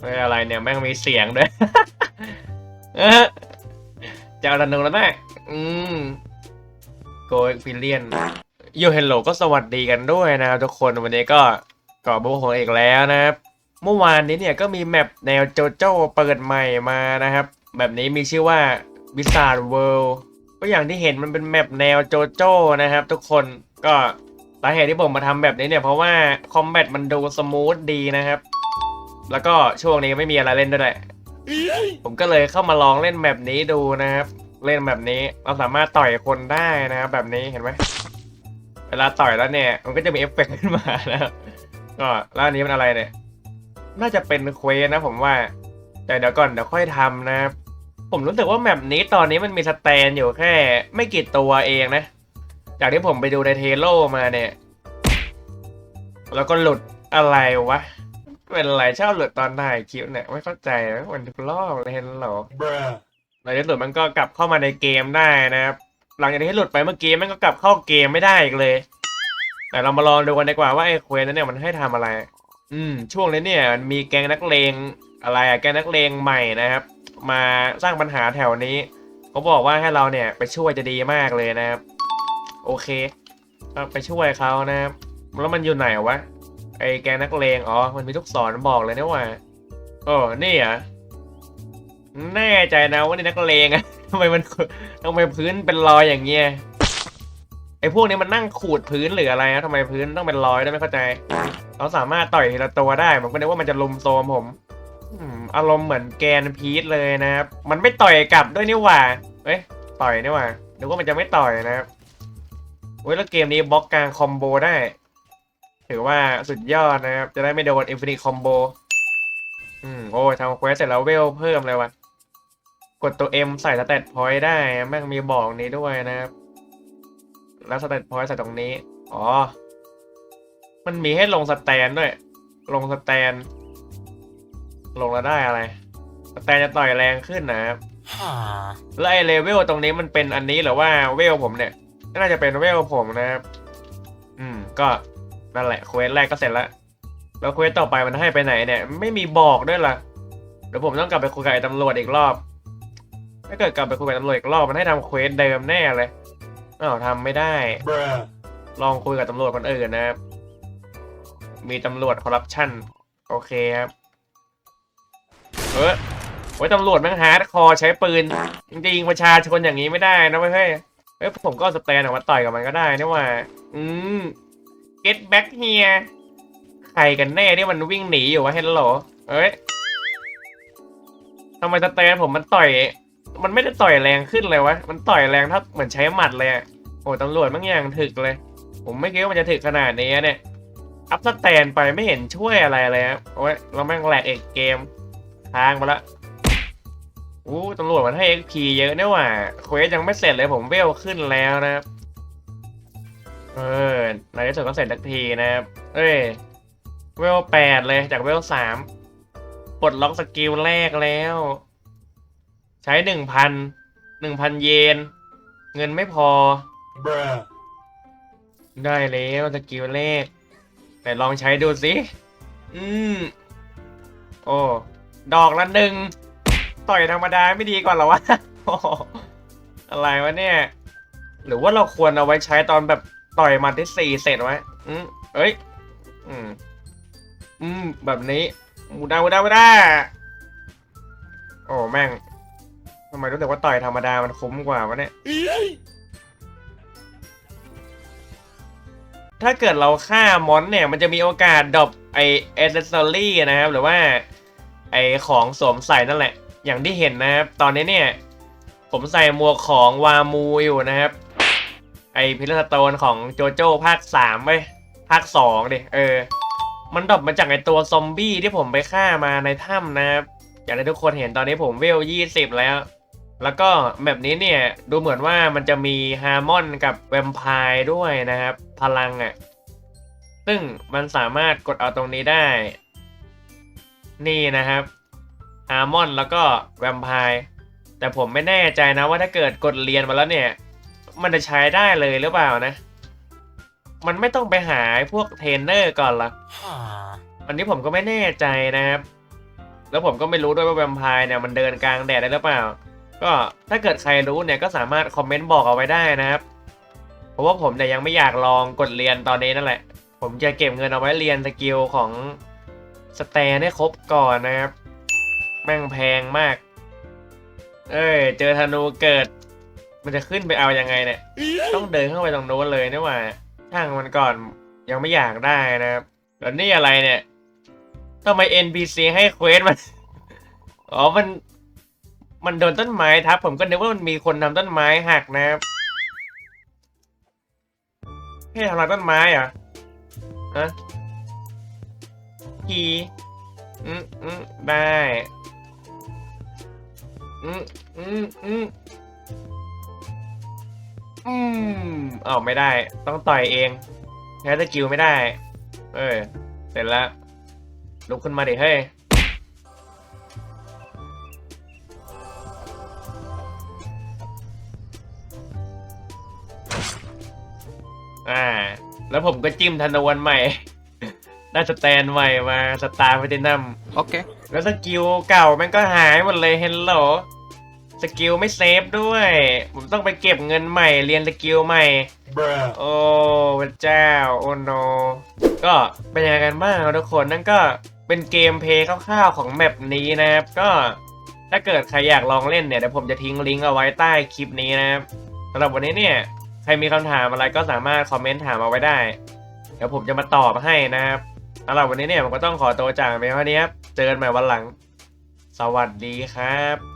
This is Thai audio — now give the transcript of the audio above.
เฮ้ยอะไรเนี่ยแม่งมีเสียงด้วยเจะเอาดันนึงแล้วแม่อืมโกยฟิเลียนโยเฮลโลก็สวัสดีกันด้วยนะครับทุกคนวันนี้ก็ก่อบุกของเอกแล้วนะครับ เมื่อวานนี้เนี่ยก็มีแมปแนวโจโจ้เปิดใหม่มานะครับ แบบนี้มีชื่อว่า Bizarre World ก็อย่างที่เห็นมันเป็นแมปแนวโจโจ้นะครับ ทุกคนก็สาเหตุที่ผมมาทำแบบนี้เนี่ยเพราะว่าคอมแบทมันดูสมูทดีนะครับ แล้วก็ช่วงนี้ไม่มีอะไรเล่นด้วยแหละผมก็เลยเข้ามาลองเล่นแบบนี้ดูนะครับ เล่นแบบนี้เราสามารถต่อยคนได้นะครับแบบนี้เห็นไหมเวลาต่อยแล้วเนี่ย มันก็จะมีเอฟเฟกต์ขึ้นมานะครับก็แล้วอันนี้มันอะไรเนี่ย น่าจะเป็นเควสนะผมว่า แต่เดี๋ยวก่อนเดี๋ยวค่อยทำนะครับผมรู้สึกว่าแมปนี้ตอนนี้มันมีสแตนอยู่แค่ ไม่กี่ตัวเองนะ จากที่ผมไปดูในเทโลมาเนี่ย แล้วก็หลุดอะไรวะ เป็นอะไรชอบหลุดตอนถ่ายคลิปเนี่ยไม่เข้าใจนะมันทุกรอบเลยเห็นเหรอ Bruh. ในที่สุดมันก็กลับเข้ามาในเกมได้นะครับ หลังจากที่หลุดไปเมื่อกี้มันก็กลับเข้าเกมไม่ได้อีกเลย แต่เรามาลองดูกันดีกว่าว่าไอ้เควสนั้นเนี่ยมันให้ทำอะไร อืม ช่วงนี้เนี่ยมันมีแก๊งนักเลงอะไรอะแก๊งนักเลงใหม่นะครับ มาสร้างปัญหาแถวนี้เขาบอกว่าให้เราเนี่ยไปช่วยจะดีมากเลยนะครับ โอเคก็ไปช่วยเขานะครับแล้วมันอยู่ไหนวะ ไอ้แกนักเลงอ๋อ มันมีลูกศรบอกเลยนะว่าโอ้นี่เหรอะแน่ใจนะว่านี่นักเลงอะทำไมมันทำไมพื้นเป็นรอยอย่างเงี้ยไอ้พวกนี้มันนั่งขูดพื้นหรืออะไรนะทำไมพื้นต้องเป็นรอยได้ไม่เข้าใจเราสามารถต่อยทีละตัวได้ผมก็นึกว่ามันจะลุมโซมผมอืมอารมณ์เหมือนแกนพีทเลยนะครับ มันไม่ต่อยกลับด้วยนี่หว่าเอ้ยต่อยนี่หว่านึกว่ามันจะไม่ต่อยนะครับเว้ยแล้วเกมนี้บล็อกกลางคอมโบได้ ถือว่าสุดยอดนะครับ จะได้ไม่โดนอินฟินิตคอมโบ อืม โอ้ยทำเควสเสร็จแล้วเวลเพิ่มเลยว่ะกดตัว M ใส่สเตตพอยต์ได้ แม่งมีบอกนี้ด้วยนะครับ แล้วสเตตพอยต์ใส่ตรงนี้ อ๋อ มันมีให้ลงสแตนด้วย ลงสแตน ลงแล้วได้อะไร สแตนจะต่อยแรงขึ้นนะครับแล้วไอ้เลเวลตรงนี้มันเป็นอันนี้หรือว่าเวลผมเนี่ย น่าจะเป็นเวลผมนะครับ อืม ก็ นั่นแหละเควสแรกก็เสร็จแล้วแล้วเควสต่อไปมันให้ไปไหนเนี่ย ไม่มีบอกด้วยล่ะเดี๋ยวผมต้องกลับไปคุยกับไอ้ตำรวจอีกรอบ ถ้าเกิดกลับไปคุยกับตำรวจอีกรอบมันให้ทำเควสเดิมแน่เลยอ้าวทำไม่ได้ Bruh. ลองคุยกับตำรวจคนอื่นนะครับ มีตำรวจคอร์รัปชันโอเคครับ เออโอ้ยตำรวจแม่งฮาร์ดคอร์ใช้ปืน จริงๆประชาชนอย่างนี้ไม่ได้นะเว้ยเฮ้ยเอ้ยผมก็เอาสแตนออกมาต่อยกับมันก็ได้นี่หว่า อืม get back here ใครกันแน่ที่มันวิ่งหนีอยู่วะเฮลโหลเอ้ยทำไมสแตนผมมันต่อย มันไม่ได้ต่อยแรงขึ้นเลยวะ มันต่อยแรงเท่าเหมือนใช้หมัดเลยโอ้ตำรวจมันอย่างถึกเลย ผมไม่คิดว่ามันจะถึกขนาดนี้เนี่ยอัพสแตนไปไม่เห็นช่วยอะไรเลยครับโอ้ยเราแม่งแหลกเอกเกมทางไปละอู้ตำรวจมันให้ XP เยอะเนี่ยว่ะเควสยังไม่เสร็จเลยผมเวลขึ้นแล้วนะครับ เออในที่สุดก็เสร็จสักทีนะครับ เอ้ย เวลแปดเลยจากเวลสามปลดล็อกสกิลแรกแล้ว ใช้หนึ่งพันหนึ่งพันเยน เงินไม่พอ Bruh. ได้แล้วสกิลแรก แต่ลองใช้ดูสิ อืม โอ้ ดอกละหนึ่ง ต่อยธรรมดาไม่ดีกว่าเหรอวะโอ้โหอะไรวะเนี่ย หรือว่าเราควรเอาไว้ใช้ตอนแบบ ต่อยมัดที่สี่เสร็จไว้อืมเอ้ย อืม อืม แบบนี้มูดามูดามูดาโอ้แม่งทำไมรู้สึกว่าต่อยธรรมดามันคุ้มกว่าวะเนี่ย ถ้าเกิดเราฆ่ามอนเนี่ย มันจะมีโอกาสดรอปไอเอเซสซอรี่นะครับ หรือว่า ไอของสวมใส่นั่นแหละ อย่างที่เห็นนะครับ ตอนนี้เนี่ย ผมใส่หมวกของวามูอยู่นะครับ ไอพิลสโตนของโจโจ้ภาคสามไปภาคสองดิเออ มันดรอปมาจากไอตัวซอมบี้ที่ผมไปฆ่ามาในถ้ำนะครับอย่างที่ทุกคนเห็นตอนนี้ผมเวลยี่สิบแล้ว แล้วก็แบบนี้เนี่ยดูเหมือนว่ามันจะมีฮาร์มอนกับแวมไพร์ด้วยนะครับ พลังอะ่ะ ซึ่งมันสามารถกดเอาตรงนี้ได้ นี่นะครับฮาร์มอนแล้วก็แวมไพร์แต่ผมไม่แน่ใจนะว่าถ้าเกิดกดเรียนมาแล้วเนี่ย มันจะใช้ได้เลยหรือเปล่านะ มันไม่ต้องไปหาไอ้พวกเทรนเนอร์ก่อนละ Huh. อันนี้ผมก็ไม่แน่ใจนะครับ แล้วผมก็ไม่รู้ด้วยว่าแวมไพร์เนี่ยมันเดินกลางแดดได้หรือเปล่า ก็ถ้าเกิดใครรู้เนี่ยก็สามารถคอมเมนต์บอกเอาไว้ได้นะครับ เพราะว่าผมเนี่ยยังไม่อยากลองกดเรียนตอนนี้นั่นแหละ ผมจะเก็บเงินเอาไว้เรียนสกิลของสแตนให้ครบก่อนนะครับ แม่งแพงมาก เอ้ย เจอธนูเกิด มันจะขึ้นไปเอายังไงเนี่ย ต้องเดินเข้าไปตรงโน้นเลยนี่หว่าช่างมันก่อนยังไม่อยากได้นะครับแล้วนี่อะไรเนี่ยทำไม NPC ให้เควสมัน อ๋อ มัน มันโดนต้นไม้ทับ ผมก็นึกว่ามันมีคนทำต้นไม้หักนะครับให้ทำลายต้นไม้เหรอฮะกีอืมอืมได้ อืมอืมอืม อืมอ้าวไม่ได้ ต้องต่อยเองใช้สกิลไม่ได้ เออ เสร็จแล้วลุกขึ้นมาดิเฮ้ย อ่า แล้วผมก็จิ้มธนวนใหม่ ได้สแตนใหม่มาสตาร์พัตินัม Okay. แล้วสกิลเก่าแม่งก็หายหมดเลยเฮลโหล สกิลไม่เซฟด้วย ผมต้องไปเก็บเงินใหม่เรียนสกิลใหม่ โอ้พระเจ้า โอ้โน ก็เป็นยังไงกันบ้างครับทุกคนนั่นก็เป็นเกมเพลย์คร่าวๆของแมปนี้นะครับ ก็ถ้าเกิดใครอยากลองเล่นเนี่ยเดี๋ยวผมจะทิ้งลิงก์เอาไว้ใต้คลิปนี้นะครับสำหรับวันนี้เนี่ยใครมีคำถามอะไรก็สามารถคอมเมนต์ถามเอาไว้ได้ เดี๋ยวผมจะมาตอบให้นะครับสำหรับวันนี้เนี่ยผมก็ต้องขอตัวจากไปเท่านี้ครับเจอกันใหม่วันหลัง สวัสดีครับ